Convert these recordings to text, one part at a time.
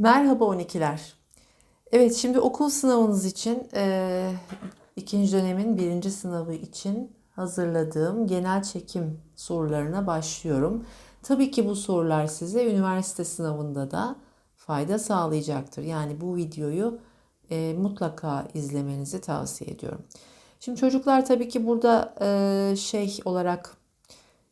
Merhaba 12'ler. Evet şimdi okul sınavınız için eee, ikinci dönemin birinci sınavı için hazırladığım genel çekim sorularına başlıyorum. Tabii ki bu sorular size üniversite sınavında da fayda sağlayacaktır. Yani bu videoyu eee, mutlaka izlemenizi tavsiye ediyorum. Şimdi çocuklar tabii ki burada eee, şey olarak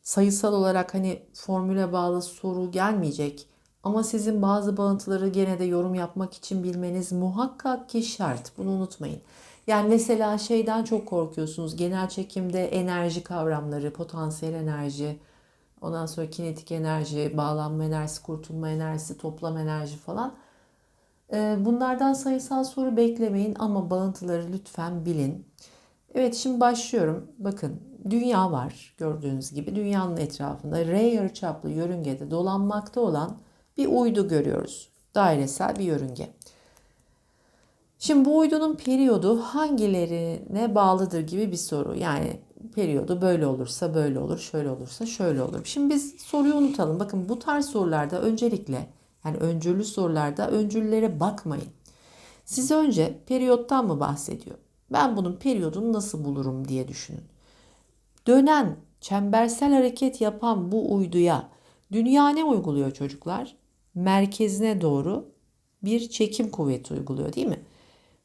sayısal olarak hani formüle bağlı soru gelmeyecek. Ama sizin bazı bağıntıları gene de yorum yapmak için bilmeniz muhakkak ki şart. Bunu unutmayın. Yani mesela şeyden çok korkuyorsunuz. Genel çekimde enerji kavramları, potansiyel enerji, ondan sonra kinetik enerji, bağlanma enerjisi, kurtulma enerjisi, toplam enerji falan. Ee, Bunlardan sayısal soru beklemeyin ama bağıntıları lütfen bilin. Evet şimdi başlıyorum. Bakın dünya var gördüğünüz gibi. Dünyanın etrafında R yarıçaplı yörüngede dolanmakta olan bir uydu görüyoruz. Dairesel bir yörünge. Şimdi bu uydunun periyodu hangilerine bağlıdır gibi bir soru. Yani periyodu böyle olursa böyle olur, şöyle olursa şöyle olur. Şimdi biz soruyu unutalım. Bakın bu tarz sorularda öncelikle yani öncüllü sorularda öncüllere bakmayın. Siz önce periyottan mı bahsediyor? Ben bunun periyodunu nasıl bulurum diye düşünün. Dönen, çembersel hareket yapan bu uyduya dünya ne uyguluyor çocuklar? Merkezine doğru bir çekim kuvveti uyguluyor değil mi?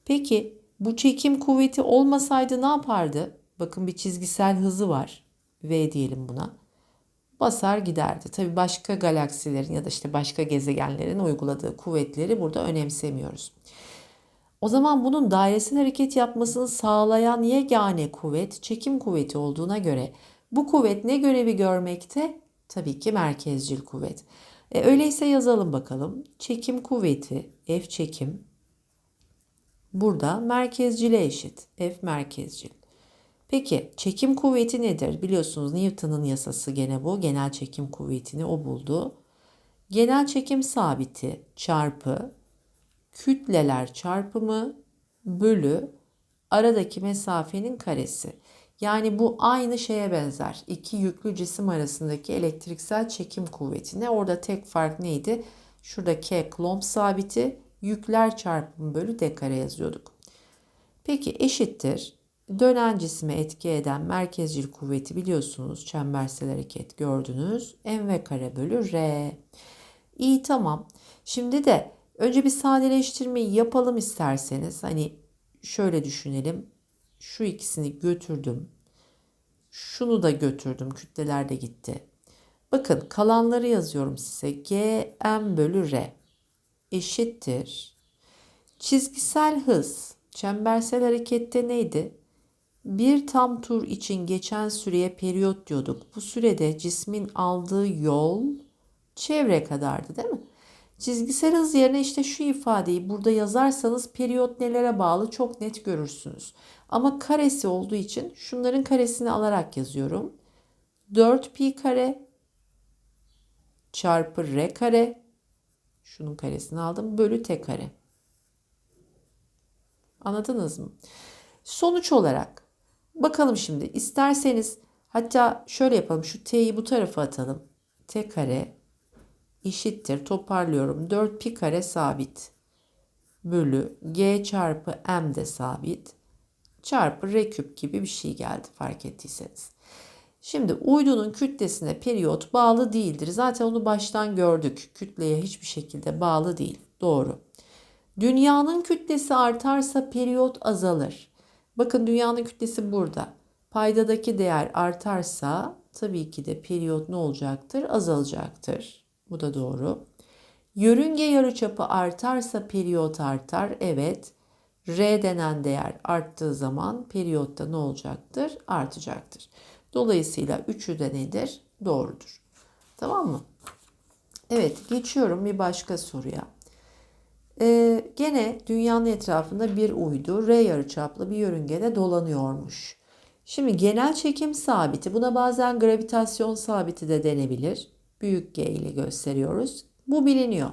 Peki bu çekim kuvveti olmasaydı ne yapardı? Bakın bir çizgisel hızı var. V diyelim buna. Basar giderdi. Tabi başka galaksilerin ya da işte başka gezegenlerin uyguladığı kuvvetleri burada önemsemiyoruz. O zaman bunun dairesel hareket yapmasını sağlayan yegane kuvvet çekim kuvveti olduğuna göre bu kuvvet ne görevi görmekte? Tabii ki merkezcil kuvvet. E, öyleyse yazalım bakalım. Çekim kuvveti F çekim burada merkezcile eşit. F merkezcil. Peki çekim kuvveti nedir? Biliyorsunuz Newton'un yasası gene bu. Genel çekim kuvvetini o buldu. Genel çekim sabiti çarpı kütleler çarpımı bölü aradaki mesafenin karesi. Yani bu aynı şeye benzer. İki yüklü cisim arasındaki elektriksel çekim kuvvetine. Orada tek fark neydi? Şurada K Coulomb sabiti yükler çarpımı bölü d kare yazıyorduk. Peki eşittir. Dönen cisme etki eden merkezcil kuvveti biliyorsunuz. Çembersel hareket gördünüz. mv kare bölü r. İyi tamam. Şimdi de önce bir sadeleştirmeyi yapalım isterseniz. Hani şöyle düşünelim. Şu ikisini götürdüm. Şunu da götürdüm. Kütleler de gitti. Bakın kalanları yazıyorum size. G m bölü r eşittir. Çizgisel hız çembersel harekette neydi? Bir tam tur için geçen süreye periyot diyorduk. Bu sürede cismin aldığı yol çevre kadardı değil mi? Çizgisel hız yerine işte şu ifadeyi burada yazarsanız periyot nelere bağlı çok net görürsünüz. Ama karesi olduğu için şunların karesini alarak yazıyorum. 4 pi kare çarpı r kare şunun karesini aldım bölü t kare. Anladınız mı? Sonuç olarak bakalım şimdi isterseniz hatta şöyle yapalım şu t'yi bu tarafa atalım. t kare eşittir toparlıyorum 4 pi kare sabit bölü g çarpı m de sabit çarpı r küp gibi bir şey geldi fark ettiyseniz. Şimdi uydunun kütlesine periyot bağlı değildir. Zaten onu baştan gördük. Kütleye hiçbir şekilde bağlı değil. Doğru. Dünyanın kütlesi artarsa periyot azalır. Bakın dünyanın kütlesi burada. Paydadaki değer artarsa tabii ki de periyot ne olacaktır? Azalacaktır. Bu da doğru. Yörünge yarıçapı artarsa periyot artar. Evet. R denen değer arttığı zaman periyotta ne olacaktır? Artacaktır. Dolayısıyla üçü de nedir? Doğrudur. Tamam mı? Evet geçiyorum bir başka soruya. Ee, gene dünyanın etrafında bir uydu R yarıçaplı bir yörüngede dolanıyormuş. Şimdi genel çekim sabiti buna bazen gravitasyon sabiti de denebilir. Büyük G ile gösteriyoruz. Bu biliniyor.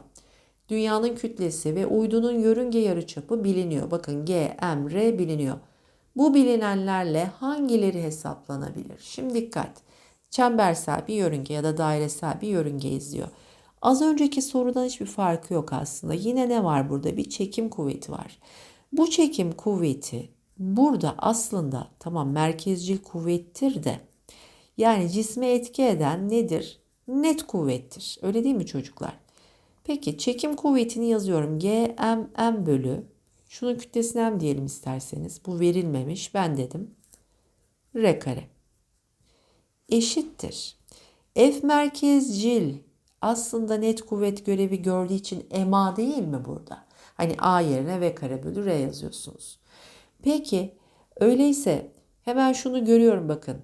Dünyanın kütlesi ve uydunun yörünge yarıçapı biliniyor. Bakın G, M, R biliniyor. Bu bilinenlerle hangileri hesaplanabilir? Şimdi dikkat. Çembersel bir yörünge ya da dairesel bir yörünge izliyor. Az önceki sorudan hiçbir farkı yok aslında. Yine ne var burada? Bir çekim kuvveti var. Bu çekim kuvveti burada aslında tamam merkezcil kuvvettir de yani cisme etki eden nedir? Net kuvvettir. Öyle değil mi çocuklar? Peki çekim kuvvetini yazıyorum. G m bölü şunun kütlesine m diyelim isterseniz. Bu verilmemiş. Ben dedim. R kare. Eşittir. F merkezcil aslında net kuvvet görevi gördüğü için EMA değil mi burada? Hani A yerine V kare bölü R yazıyorsunuz. Peki öyleyse hemen şunu görüyorum bakın.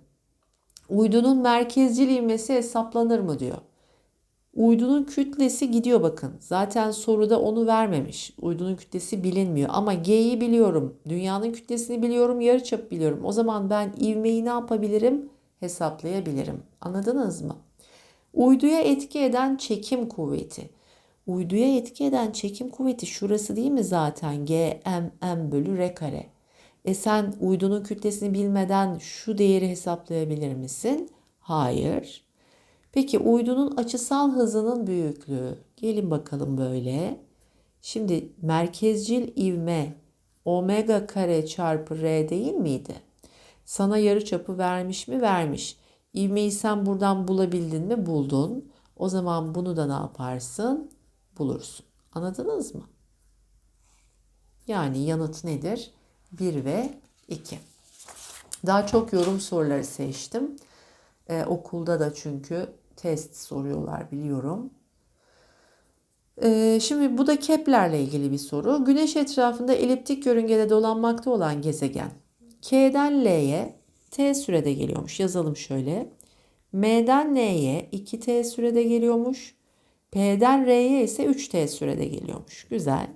Uydunun merkezcil ivmesi hesaplanır mı diyor. Uydunun kütlesi gidiyor bakın. Zaten soruda onu vermemiş. Uydunun kütlesi bilinmiyor ama G'yi biliyorum. Dünyanın kütlesini biliyorum, yarıçap biliyorum. O zaman ben ivmeyi ne yapabilirim? Hesaplayabilirim. Anladınız mı? Uyduya etki eden çekim kuvveti. Uyduya etki eden çekim kuvveti şurası değil mi zaten? G m m bölü r kare. E sen uydunun kütlesini bilmeden şu değeri hesaplayabilir misin? Hayır. Peki uydunun açısal hızının büyüklüğü. Gelin bakalım böyle. Şimdi merkezcil ivme omega kare çarpı r değil miydi? Sana yarı çapı vermiş mi? Vermiş. İvmeyi sen buradan bulabildin mi? Buldun. O zaman bunu da ne yaparsın? Bulursun. Anladınız mı? Yani yanıt nedir? 1 ve 2. Daha çok yorum soruları seçtim. Ee, okulda da çünkü test soruyorlar biliyorum. Ee, şimdi bu da Kepler'le ilgili bir soru. Güneş etrafında eliptik yörüngede dolanmakta olan gezegen. K'den L'ye T sürede geliyormuş. Yazalım şöyle. M'den N'ye 2T sürede geliyormuş. P'den R'ye ise 3T sürede geliyormuş. Güzel.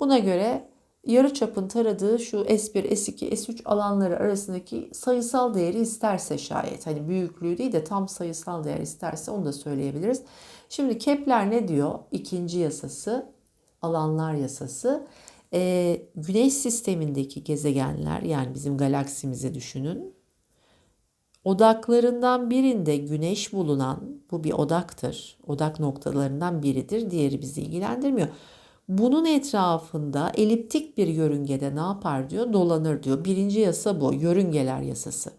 Buna göre yarı çapın taradığı şu S1, S2, S3 alanları arasındaki sayısal değeri isterse şayet hani büyüklüğü değil de tam sayısal değer isterse onu da söyleyebiliriz. Şimdi Kepler ne diyor? İkinci yasası, alanlar yasası. Ee, güneş sistemindeki gezegenler yani bizim galaksimizi düşünün. Odaklarından birinde güneş bulunan, bu bir odaktır. Odak noktalarından biridir. Diğeri bizi ilgilendirmiyor. Bunun etrafında eliptik bir yörüngede ne yapar diyor? Dolanır diyor. Birinci yasa bu. Yörüngeler yasası.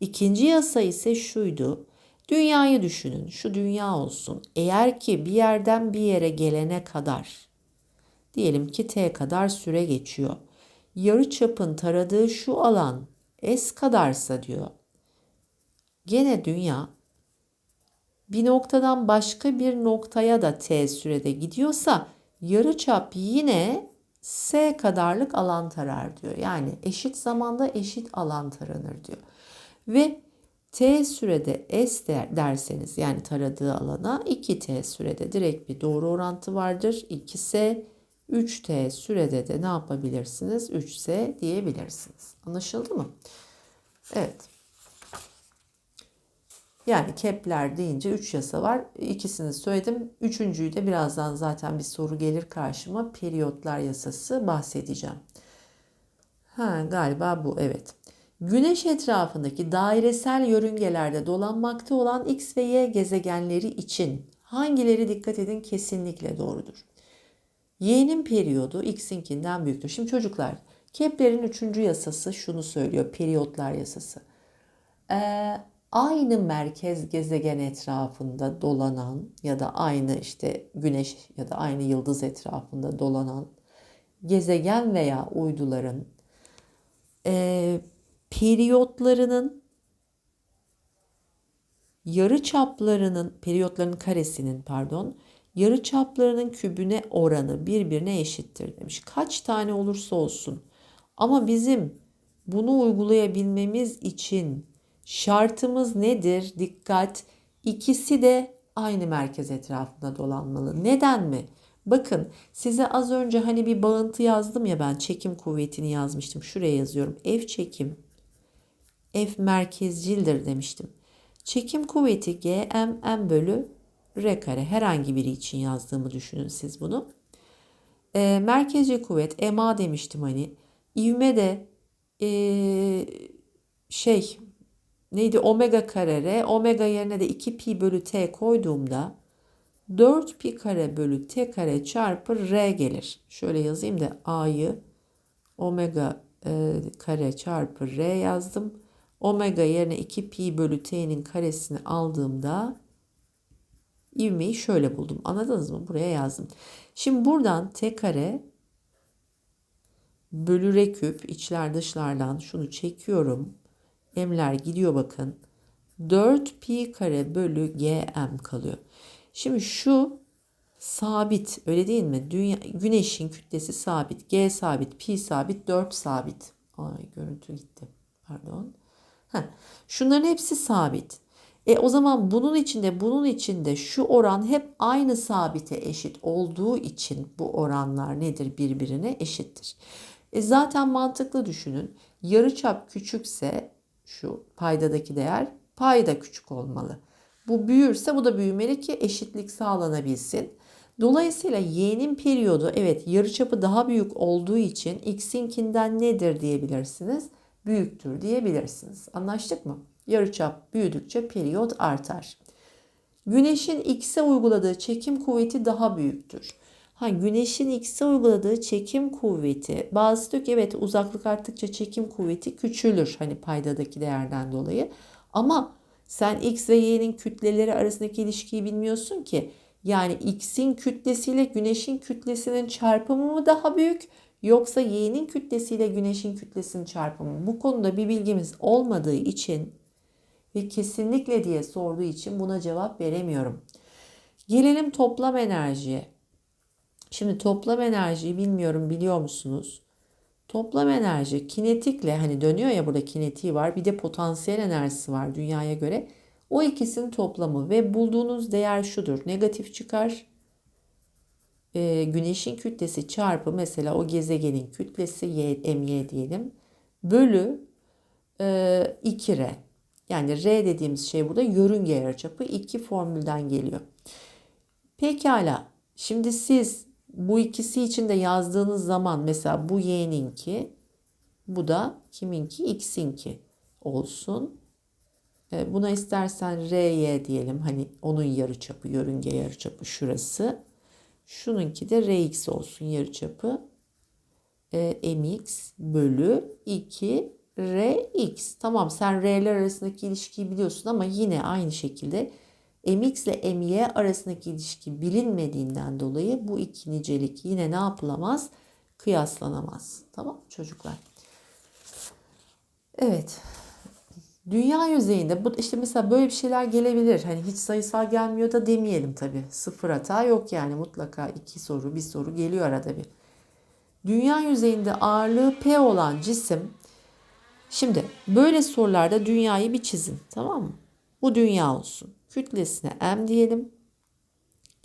İkinci yasa ise şuydu. Dünyayı düşünün. Şu dünya olsun. Eğer ki bir yerden bir yere gelene kadar diyelim ki t kadar süre geçiyor. Yarı çapın taradığı şu alan s kadarsa diyor. Gene dünya bir noktadan başka bir noktaya da t sürede gidiyorsa yarıçap yine s kadarlık alan tarar diyor. Yani eşit zamanda eşit alan taranır diyor. Ve t sürede s derseniz yani taradığı alana 2t sürede direkt bir doğru orantı vardır. 2s 3t sürede de ne yapabilirsiniz? 3s diyebilirsiniz. Anlaşıldı mı? Evet. Yani Kepler deyince 3 yasa var. İkisini söyledim. Üçüncüyü de birazdan zaten bir soru gelir karşıma. Periyotlar yasası bahsedeceğim. Ha galiba bu evet. Güneş etrafındaki dairesel yörüngelerde dolanmakta olan X ve Y gezegenleri için hangileri dikkat edin kesinlikle doğrudur. Y'nin periyodu X'inkinden büyüktür. Şimdi çocuklar Kepler'in üçüncü yasası şunu söylüyor. Periyotlar yasası. Ee, aynı merkez gezegen etrafında dolanan ya da aynı işte güneş ya da aynı yıldız etrafında dolanan gezegen veya uyduların e, periyotlarının yarı çaplarının periyotlarının karesinin pardon yarı çaplarının kübüne oranı birbirine eşittir demiş. Kaç tane olursa olsun ama bizim bunu uygulayabilmemiz için Şartımız nedir? Dikkat. İkisi de aynı merkez etrafında dolanmalı. Neden mi? Bakın size az önce hani bir bağıntı yazdım ya ben çekim kuvvetini yazmıştım. Şuraya yazıyorum. F çekim F merkezcildir demiştim. Çekim kuvveti G M bölü R kare herhangi biri için yazdığımı düşünün siz bunu. E, merkezci kuvvet MA demiştim hani. İvme de e, şey neydi omega kare r omega yerine de 2 pi bölü t koyduğumda 4 pi kare bölü t kare çarpı r gelir. Şöyle yazayım da a'yı omega e, kare çarpı r yazdım. Omega yerine 2 pi bölü t'nin karesini aldığımda ivmeyi şöyle buldum. Anladınız mı? Buraya yazdım. Şimdi buradan t kare bölü r küp içler dışlardan şunu çekiyorum. M'ler gidiyor bakın. 4 pi kare bölü gm kalıyor. Şimdi şu sabit öyle değil mi? Dünya, güneşin kütlesi sabit. G sabit, pi sabit, 4 sabit. Ay görüntü gitti. Pardon. Heh. Şunların hepsi sabit. E o zaman bunun içinde bunun içinde şu oran hep aynı sabite eşit olduğu için bu oranlar nedir birbirine eşittir. E zaten mantıklı düşünün. Yarıçap küçükse şu paydadaki değer payda küçük olmalı. Bu büyürse bu da büyümeli ki eşitlik sağlanabilsin. Dolayısıyla y'nin periyodu evet yarıçapı daha büyük olduğu için x'inkinden nedir diyebilirsiniz? Büyüktür diyebilirsiniz. Anlaştık mı? Yarıçap büyüdükçe periyot artar. Güneşin x'e uyguladığı çekim kuvveti daha büyüktür. Ha güneşin x'e uyguladığı çekim kuvveti bazı diyor ki evet uzaklık arttıkça çekim kuvveti küçülür hani paydadaki değerden dolayı. Ama sen x ve y'nin kütleleri arasındaki ilişkiyi bilmiyorsun ki. Yani x'in kütlesiyle güneşin kütlesinin çarpımı mı daha büyük yoksa y'nin kütlesiyle güneşin kütlesinin çarpımı? Bu konuda bir bilgimiz olmadığı için ve kesinlikle diye sorduğu için buna cevap veremiyorum. Gelelim toplam enerjiye. Şimdi toplam enerjiyi bilmiyorum biliyor musunuz? Toplam enerji kinetikle hani dönüyor ya burada kinetiği var bir de potansiyel enerjisi var dünyaya göre. O ikisinin toplamı ve bulduğunuz değer şudur. Negatif çıkar. E, güneşin kütlesi çarpı mesela o gezegenin kütlesi y, my diyelim. Bölü e, 2r. Yani r dediğimiz şey burada yörünge yarıçapı. iki formülden geliyor. Pekala. Şimdi siz bu ikisi için de yazdığınız zaman mesela bu y'ninki bu da kiminki x'inki olsun. E, buna istersen ry diyelim hani onun yarıçapı yörünge yarıçapı şurası. Şununki de rx olsun yarıçapı. E, mx bölü 2 rx. Tamam sen r'ler arasındaki ilişkiyi biliyorsun ama yine aynı şekilde mx ile my arasındaki ilişki bilinmediğinden dolayı bu iki nicelik yine ne yapılamaz? Kıyaslanamaz. Tamam çocuklar? Evet. Dünya yüzeyinde bu işte mesela böyle bir şeyler gelebilir. Hani hiç sayısal gelmiyor da demeyelim tabii. Sıfır hata yok yani mutlaka iki soru bir soru geliyor arada bir. Dünya yüzeyinde ağırlığı P olan cisim Şimdi böyle sorularda dünyayı bir çizin tamam mı? Bu dünya olsun. Kütlesine M diyelim.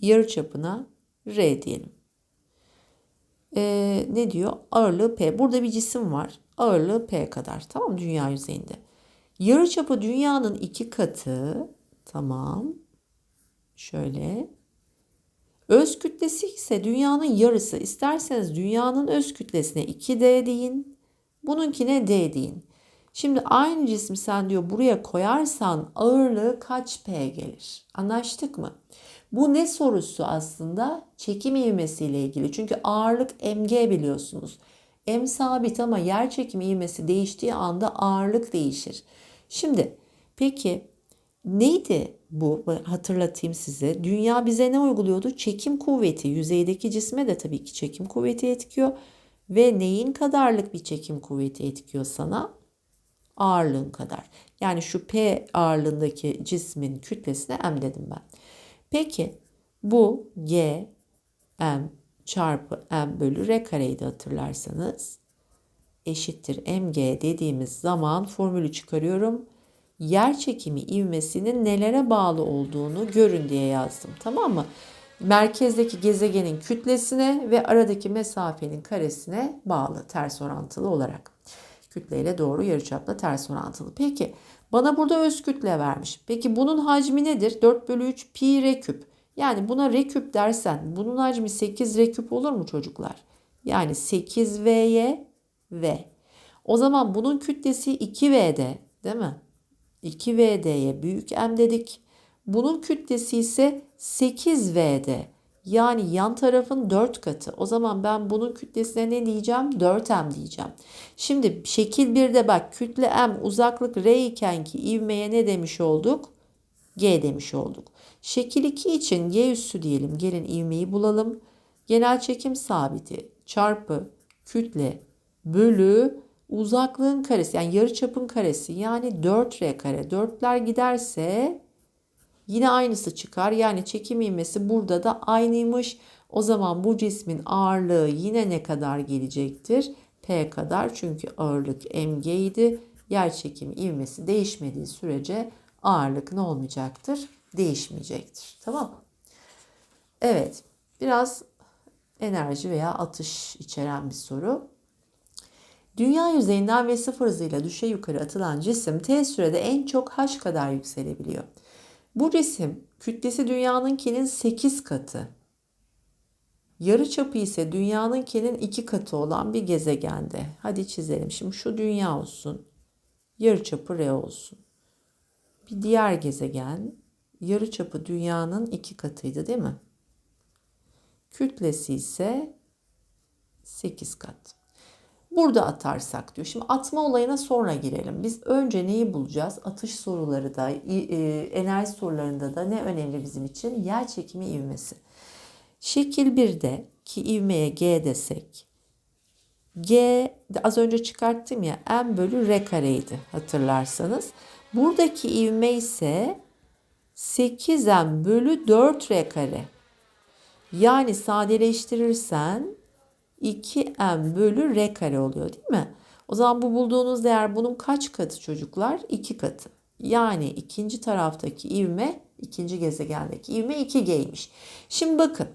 Yarı çapına R diyelim. Ee, ne diyor? Ağırlığı P. Burada bir cisim var. Ağırlığı P kadar. Tamam Dünya yüzeyinde. Yarı çapı dünyanın iki katı. Tamam. Şöyle. Öz kütlesi ise dünyanın yarısı. İsterseniz dünyanın öz kütlesine 2D deyin. Bununkine D deyin. Şimdi aynı cismi sen diyor buraya koyarsan ağırlığı kaç P gelir? Anlaştık mı? Bu ne sorusu aslında? Çekim ivmesiyle ilgili. Çünkü ağırlık mg biliyorsunuz. M sabit ama yer çekimi ivmesi değiştiği anda ağırlık değişir. Şimdi peki neydi bu? Hatırlatayım size. Dünya bize ne uyguluyordu? Çekim kuvveti. Yüzeydeki cisme de tabii ki çekim kuvveti etkiyor. Ve neyin kadarlık bir çekim kuvveti etkiyor sana? Ağırlığın kadar. Yani şu P ağırlığındaki cismin kütlesine M dedim ben. Peki bu G M çarpı M bölü R kareyi de hatırlarsanız eşittir mg dediğimiz zaman formülü çıkarıyorum. Yer çekimi ivmesinin nelere bağlı olduğunu görün diye yazdım. Tamam mı? Merkezdeki gezegenin kütlesine ve aradaki mesafenin karesine bağlı ters orantılı olarak kütleyle doğru yarıçapla ters orantılı. Peki bana burada öz kütle vermiş. Peki bunun hacmi nedir? 4 bölü 3 pi r küp. Yani buna r küp dersen bunun hacmi 8 r küp olur mu çocuklar? Yani 8 v'ye v. O zaman bunun kütlesi 2v'de değil mi? 2vd'ye büyük m dedik. Bunun kütlesi ise 8V'de. Yani yan tarafın 4 katı. O zaman ben bunun kütlesine ne diyeceğim? 4M diyeceğim. Şimdi şekil 1'de bak kütle M uzaklık R iken ki ivmeye ne demiş olduk? G demiş olduk. Şekil 2 için G üssü diyelim. Gelin ivmeyi bulalım. Genel çekim sabiti çarpı kütle bölü uzaklığın karesi yani yarı çapın karesi yani 4R kare. 4'ler giderse yine aynısı çıkar. Yani çekim ivmesi burada da aynıymış. O zaman bu cismin ağırlığı yine ne kadar gelecektir? P kadar çünkü ağırlık mg idi. Yer çekimi ivmesi değişmediği sürece ağırlık ne olmayacaktır? Değişmeyecektir. Tamam Evet. Biraz enerji veya atış içeren bir soru. Dünya yüzeyinden ve sıfır hızıyla düşe yukarı atılan cisim t sürede en çok h kadar yükselebiliyor. Bu cisim kütlesi dünyanınkinin 8 katı. Yarı çapı ise dünyanınkinin 2 katı olan bir gezegende. Hadi çizelim. Şimdi şu dünya olsun. Yarı çapı R olsun. Bir diğer gezegen yarı çapı dünyanın 2 katıydı değil mi? Kütlesi ise 8 kat. Burada atarsak diyor. Şimdi atma olayına sonra girelim. Biz önce neyi bulacağız? Atış soruları da, e, enerji sorularında da ne önemli bizim için? Yer çekimi ivmesi. Şekil 1'de ki ivmeye G desek. G az önce çıkarttım ya M bölü R kareydi hatırlarsanız. Buradaki ivme ise 8M bölü 4R kare. Yani sadeleştirirsen 2m bölü r kare oluyor değil mi? O zaman bu bulduğunuz değer bunun kaç katı çocuklar? 2 katı. Yani ikinci taraftaki ivme, ikinci gezegendeki ivme 2G'ymiş. Şimdi bakın.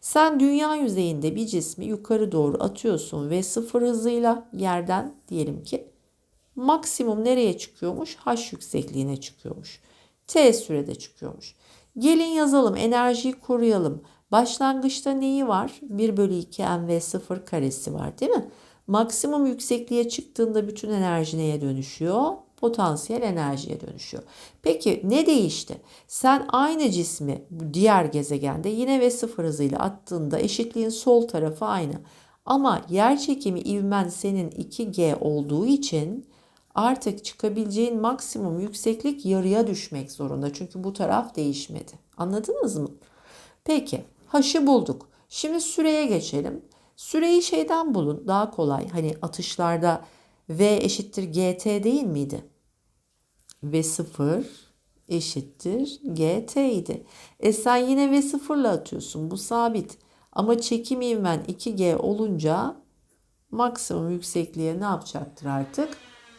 Sen dünya yüzeyinde bir cismi yukarı doğru atıyorsun ve sıfır hızıyla yerden diyelim ki maksimum nereye çıkıyormuş? H yüksekliğine çıkıyormuş. T sürede çıkıyormuş. Gelin yazalım, enerjiyi koruyalım. Başlangıçta neyi var? 1 bölü 2 mv 0 karesi var değil mi? Maksimum yüksekliğe çıktığında bütün enerji neye dönüşüyor? Potansiyel enerjiye dönüşüyor. Peki ne değişti? Sen aynı cismi diğer gezegende yine v sıfır hızıyla attığında eşitliğin sol tarafı aynı. Ama yer çekimi ivmen senin 2G olduğu için artık çıkabileceğin maksimum yükseklik yarıya düşmek zorunda. Çünkü bu taraf değişmedi. Anladınız mı? Peki H'ı bulduk. Şimdi süreye geçelim. Süreyi şeyden bulun daha kolay. Hani atışlarda V eşittir GT değil miydi? V0 eşittir GT idi. E sen yine V0 ile atıyorsun. Bu sabit. Ama çekim ivmen 2G olunca maksimum yüksekliğe ne yapacaktır artık?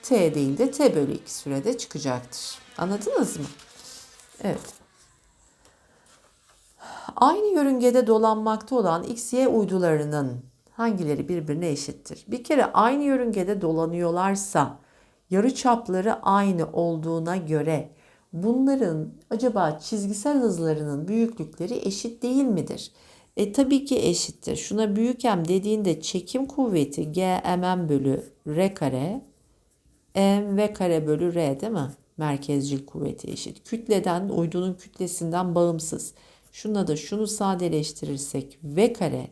T değil de T bölü 2 sürede çıkacaktır. Anladınız mı? Evet. Aynı yörüngede dolanmakta olan X-Y uydularının hangileri birbirine eşittir? Bir kere aynı yörüngede dolanıyorlarsa yarı çapları aynı olduğuna göre bunların acaba çizgisel hızlarının büyüklükleri eşit değil midir? E tabii ki eşittir. Şuna büyük M dediğinde çekim kuvveti G mm bölü R kare M V kare bölü R değil mi? Merkezcil kuvveti eşit. Kütleden, uydunun kütlesinden bağımsız. Şuna da şunu sadeleştirirsek v kare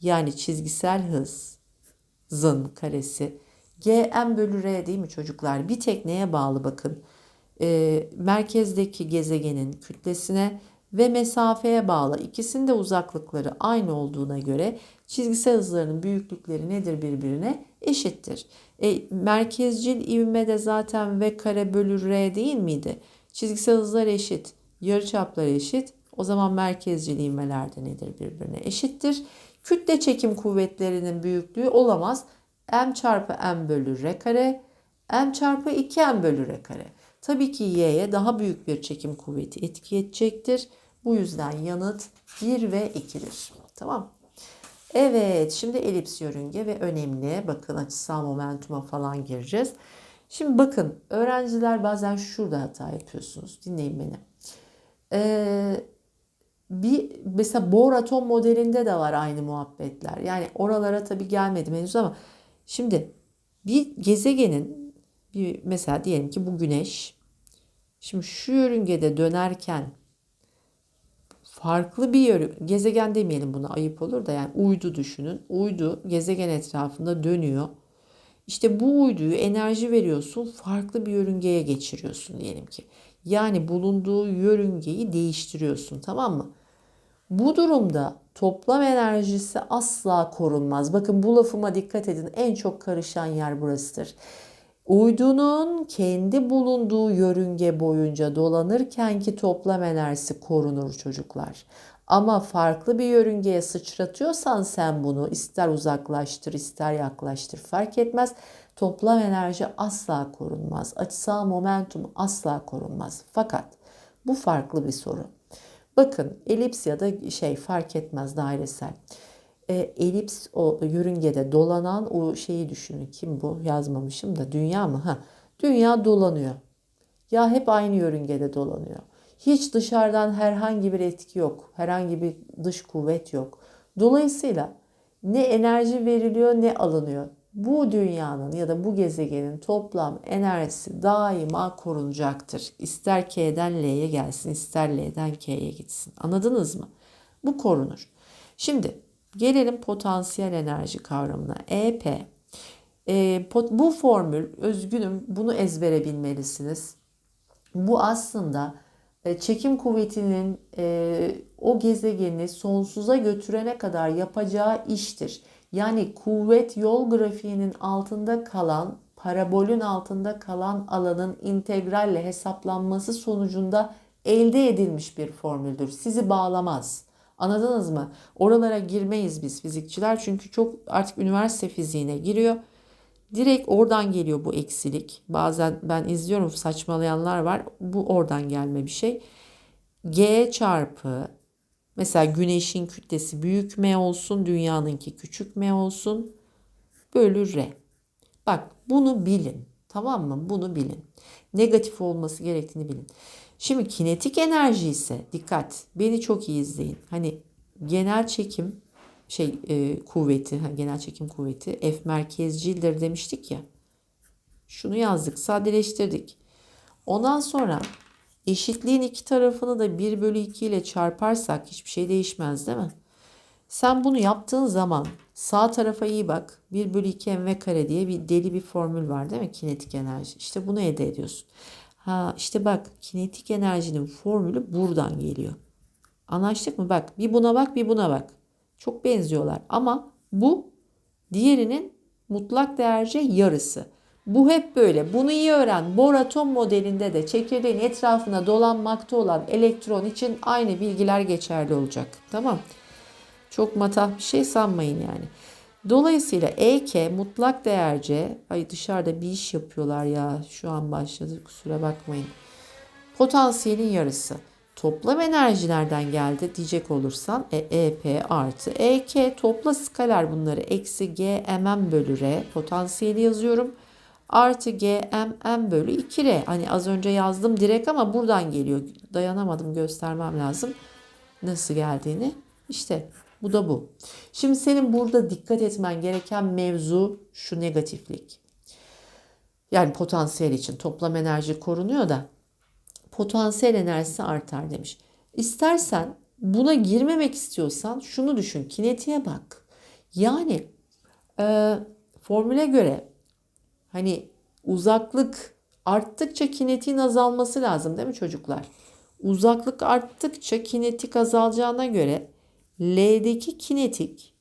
yani çizgisel hız zın karesi g m bölü r değil mi çocuklar? Bir tek neye bağlı bakın. E, merkezdeki gezegenin kütlesine ve mesafeye bağlı. İkisinde uzaklıkları aynı olduğuna göre çizgisel hızlarının büyüklükleri nedir birbirine? Eşittir. E, merkezcil ivme de zaten v kare bölü r değil miydi? Çizgisel hızlar eşit, yarıçaplar eşit. O zaman merkezcil ivmeler nedir birbirine eşittir. Kütle çekim kuvvetlerinin büyüklüğü olamaz. M çarpı M bölü R kare, M çarpı 2M bölü R kare. Tabii ki Y'ye daha büyük bir çekim kuvveti etki edecektir. Bu yüzden yanıt 1 ve 2'dir. Tamam. Evet şimdi elips yörünge ve önemli. Bakın açısal momentuma falan gireceğiz. Şimdi bakın öğrenciler bazen şurada hata yapıyorsunuz. Dinleyin beni. Ee, bir mesela Bohr atom modelinde de var aynı muhabbetler. Yani oralara tabii gelmedim henüz ama şimdi bir gezegenin bir mesela diyelim ki bu güneş Şimdi şu yörüngede dönerken farklı bir yörü, gezegen demeyelim buna ayıp olur da yani uydu düşünün. Uydu gezegen etrafında dönüyor. İşte bu uyduyu enerji veriyorsun, farklı bir yörüngeye geçiriyorsun diyelim ki. Yani bulunduğu yörüngeyi değiştiriyorsun tamam mı? Bu durumda toplam enerjisi asla korunmaz. Bakın bu lafıma dikkat edin. En çok karışan yer burasıdır. Uydunun kendi bulunduğu yörünge boyunca dolanırken ki toplam enerjisi korunur çocuklar. Ama farklı bir yörüngeye sıçratıyorsan sen bunu ister uzaklaştır ister yaklaştır fark etmez. Toplam enerji asla korunmaz. Açısal momentum asla korunmaz. Fakat bu farklı bir soru. Bakın elips ya da şey fark etmez dairesel. E, elips o yörüngede dolanan o şeyi düşünün. Kim bu? Yazmamışım da dünya mı? Ha. Dünya dolanıyor. Ya hep aynı yörüngede dolanıyor. Hiç dışarıdan herhangi bir etki yok. Herhangi bir dış kuvvet yok. Dolayısıyla ne enerji veriliyor ne alınıyor. Bu dünyanın ya da bu gezegenin toplam enerjisi daima korunacaktır. İster K'den L'ye gelsin, ister L'den K'ye gitsin. Anladınız mı? Bu korunur. Şimdi gelelim potansiyel enerji kavramına. EP. E, bu formül, özgünüm bunu ezbere bilmelisiniz. Bu aslında çekim kuvvetinin e, o gezegeni sonsuza götürene kadar yapacağı iştir. Yani kuvvet yol grafiğinin altında kalan, parabolün altında kalan alanın integralle hesaplanması sonucunda elde edilmiş bir formüldür. Sizi bağlamaz. Anladınız mı? Oralara girmeyiz biz fizikçiler çünkü çok artık üniversite fiziğine giriyor. Direkt oradan geliyor bu eksilik. Bazen ben izliyorum saçmalayanlar var. Bu oradan gelme bir şey. G çarpı mesela güneşin kütlesi büyük M olsun, dünyanınki küçük M olsun. Bölü R. Bak bunu bilin. Tamam mı? Bunu bilin. Negatif olması gerektiğini bilin. Şimdi kinetik enerji ise dikkat. Beni çok iyi izleyin. Hani genel çekim şey e, kuvveti, genel çekim kuvveti F merkezcildir demiştik ya. Şunu yazdık, sadeleştirdik. Ondan sonra eşitliğin iki tarafını da 1 bölü 2 ile çarparsak hiçbir şey değişmez değil mi? Sen bunu yaptığın zaman sağ tarafa iyi bak. 1 bölü 2 mv kare diye bir deli bir formül var değil mi? Kinetik enerji. İşte bunu elde ediyorsun. Ha işte bak kinetik enerjinin formülü buradan geliyor. Anlaştık mı? Bak bir buna bak bir buna bak. Çok benziyorlar ama bu diğerinin mutlak değerce yarısı. Bu hep böyle. Bunu iyi öğren. Bohr atom modelinde de çekirdeğin etrafına dolanmakta olan elektron için aynı bilgiler geçerli olacak. Tamam. Çok matah bir şey sanmayın yani. Dolayısıyla EK mutlak değerce, ay dışarıda bir iş yapıyorlar ya şu an başladı kusura bakmayın. Potansiyelin yarısı. Toplam enerjilerden geldi diyecek olursan e, EP artı EK topla skaler bunları eksi G mm bölü R potansiyeli yazıyorum. Artı G mm bölü 2 R. Hani az önce yazdım direkt ama buradan geliyor. Dayanamadım göstermem lazım. Nasıl geldiğini. İşte bu da bu. Şimdi senin burada dikkat etmen gereken mevzu şu negatiflik. Yani potansiyel için toplam enerji korunuyor da potansiyel enerjisi artar demiş. İstersen buna girmemek istiyorsan şunu düşün. Kinetiğe bak. Yani e, formüle göre hani uzaklık arttıkça kinetiğin azalması lazım değil mi çocuklar? Uzaklık arttıkça kinetik azalacağına göre L'deki kinetik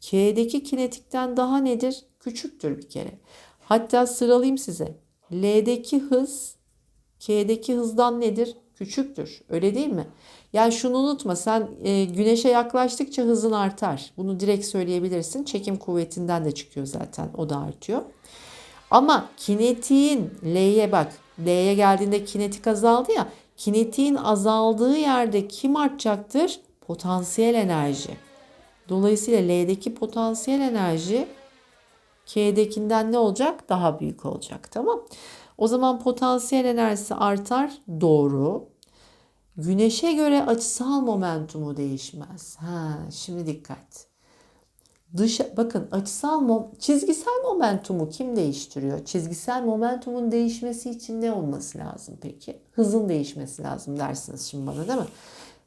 K'deki kinetikten daha nedir? Küçüktür bir kere. Hatta sıralayayım size. L'deki hız K'deki hızdan nedir? Küçüktür. Öyle değil mi? Yani şunu unutma sen e, güneşe yaklaştıkça hızın artar. Bunu direkt söyleyebilirsin. Çekim kuvvetinden de çıkıyor zaten. O da artıyor. Ama kinetiğin L'ye bak. L'ye geldiğinde kinetik azaldı ya. Kinetiğin azaldığı yerde kim artacaktır? Potansiyel enerji. Dolayısıyla L'deki potansiyel enerji K'dekinden ne olacak? Daha büyük olacak. Tamam. O zaman potansiyel enerjisi artar. Doğru. Güneşe göre açısal momentumu değişmez. Ha, şimdi dikkat. Dışa, bakın açısal mom, çizgisel momentumu kim değiştiriyor? Çizgisel momentumun değişmesi için ne olması lazım peki? Hızın değişmesi lazım dersiniz şimdi bana değil mi?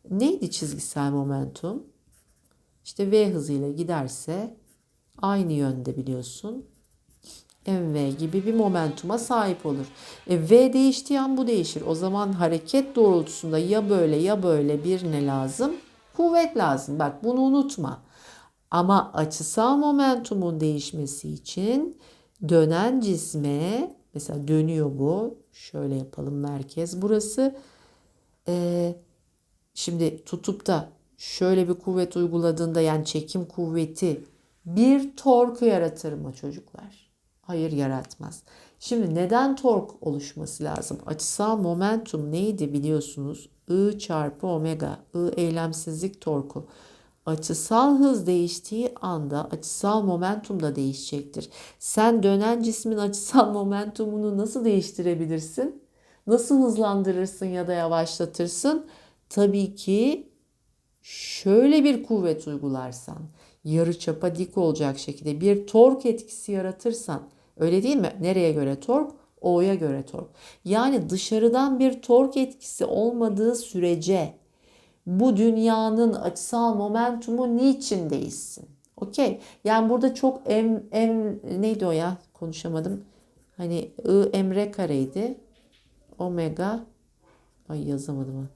Neydi çizgisel momentum? İşte v hızıyla giderse aynı yönde biliyorsun. Mv gibi bir momentuma sahip olur. E, v değiştiği an bu değişir. O zaman hareket doğrultusunda ya böyle ya böyle bir ne lazım? Kuvvet lazım. Bak bunu unutma. Ama açısal momentumun değişmesi için dönen cisme mesela dönüyor bu. Şöyle yapalım merkez burası. Ee, şimdi tutup da şöyle bir kuvvet uyguladığında yani çekim kuvveti bir torku yaratır mı çocuklar? Hayır yaratmaz. Şimdi neden tork oluşması lazım? Açısal momentum neydi biliyorsunuz? I çarpı omega. I eylemsizlik torku. Açısal hız değiştiği anda açısal momentum da değişecektir. Sen dönen cismin açısal momentumunu nasıl değiştirebilirsin? Nasıl hızlandırırsın ya da yavaşlatırsın? Tabii ki şöyle bir kuvvet uygularsan, yarıçapa dik olacak şekilde bir tork etkisi yaratırsan, öyle değil mi? Nereye göre tork? O'ya göre tork. Yani dışarıdan bir tork etkisi olmadığı sürece bu dünyanın açısal momentumu niçin değişsin? Okey. Yani burada çok em, em neydi o ya? Konuşamadım. Hani I emre kareydi. Omega ay yazamadım.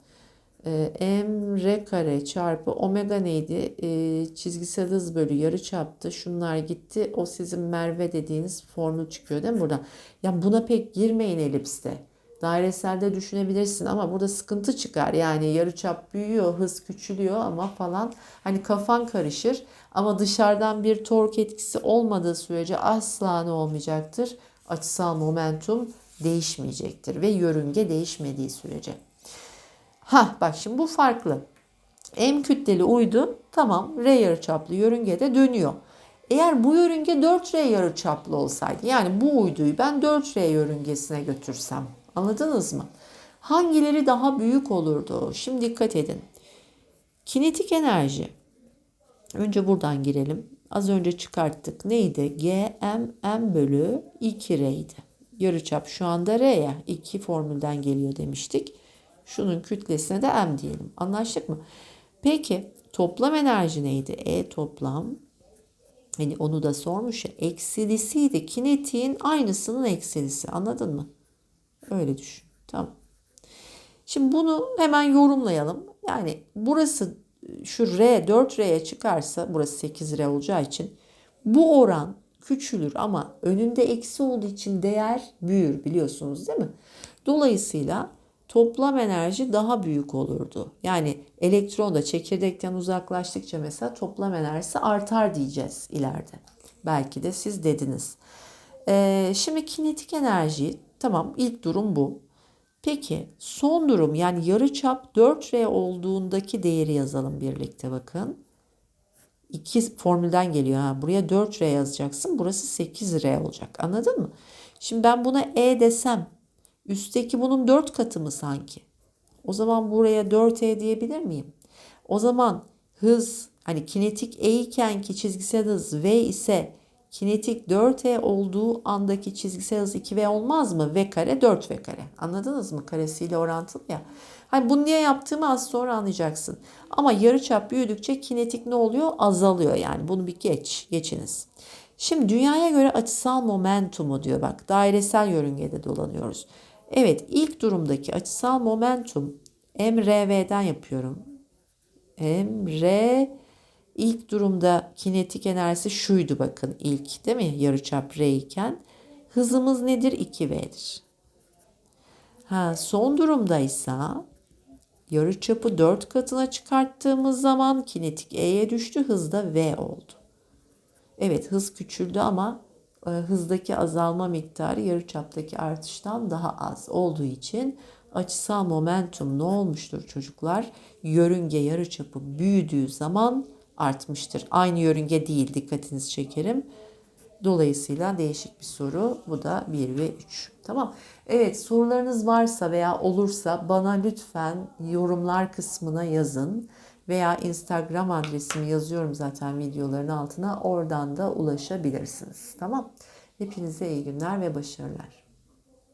M r kare çarpı omega neydi? Ee, çizgisel hız bölü yarı çaptı. Şunlar gitti. O sizin Merve dediğiniz formül çıkıyor değil mi burada? Ya buna pek girmeyin elipste. Daireselde düşünebilirsin ama burada sıkıntı çıkar. Yani yarıçap büyüyor, hız küçülüyor ama falan hani kafan karışır. Ama dışarıdan bir tork etkisi olmadığı sürece asla ne olmayacaktır? Açısal momentum değişmeyecektir ve yörünge değişmediği sürece. Ha bak şimdi bu farklı. M kütleli uydu tamam R yarıçaplı yörüngede dönüyor. Eğer bu yörünge 4R yarıçaplı olsaydı yani bu uyduyu ben 4R yörüngesine götürsem Anladınız mı? Hangileri daha büyük olurdu? Şimdi dikkat edin. Kinetik enerji. Önce buradan girelim. Az önce çıkarttık. Neydi? G M M bölü 2 R'ydi. Yarıçap şu anda R ya. 2 formülden geliyor demiştik. Şunun kütlesine de M diyelim. Anlaştık mı? Peki toplam enerji neydi? E toplam. Hani onu da sormuş ya. Eksilisiydi. Kinetiğin aynısının eksilisi. Anladın mı? Öyle düşün. Tamam. Şimdi bunu hemen yorumlayalım. Yani burası şu R 4R'ye çıkarsa burası 8R olacağı için bu oran küçülür ama önünde eksi olduğu için değer büyür biliyorsunuz değil mi? Dolayısıyla toplam enerji daha büyük olurdu. Yani elektron da çekirdekten uzaklaştıkça mesela toplam enerjisi artar diyeceğiz ileride. Belki de siz dediniz. Ee, şimdi kinetik enerji Tamam ilk durum bu. Peki son durum yani yarıçap 4R olduğundaki değeri yazalım birlikte bakın. İki formülden geliyor. Ha. Buraya 4R yazacaksın. Burası 8R olacak. Anladın mı? Şimdi ben buna E desem üstteki bunun 4 katı mı sanki? O zaman buraya 4E diyebilir miyim? O zaman hız hani kinetik E iken ki çizgisel hız V ise kinetik 4e olduğu andaki çizgisel hız 2v olmaz mı? v kare 4v kare. Anladınız mı? Karesiyle orantılı ya. Hani bunu niye yaptığımı az sonra anlayacaksın. Ama yarıçap büyüdükçe kinetik ne oluyor? Azalıyor yani. Bunu bir geç, geçiniz. Şimdi dünyaya göre açısal momentumu diyor bak. Dairesel yörüngede dolanıyoruz. Evet ilk durumdaki açısal momentum mrv'den yapıyorum. mr İlk durumda kinetik enerjisi şuydu bakın ilk değil mi? Yarıçap R iken. Hızımız nedir? 2V'dir. Ha, son durumda ise yarıçapı 4 katına çıkarttığımız zaman kinetik E'ye düştü. Hız da V oldu. Evet hız küçüldü ama hızdaki azalma miktarı yarıçaptaki artıştan daha az olduğu için açısal momentum ne olmuştur çocuklar? Yörünge yarıçapı büyüdüğü zaman artmıştır. Aynı yörünge değil dikkatinizi çekerim. Dolayısıyla değişik bir soru. Bu da 1 ve 3. Tamam. Evet sorularınız varsa veya olursa bana lütfen yorumlar kısmına yazın. Veya Instagram adresimi yazıyorum zaten videoların altına. Oradan da ulaşabilirsiniz. Tamam. Hepinize iyi günler ve başarılar.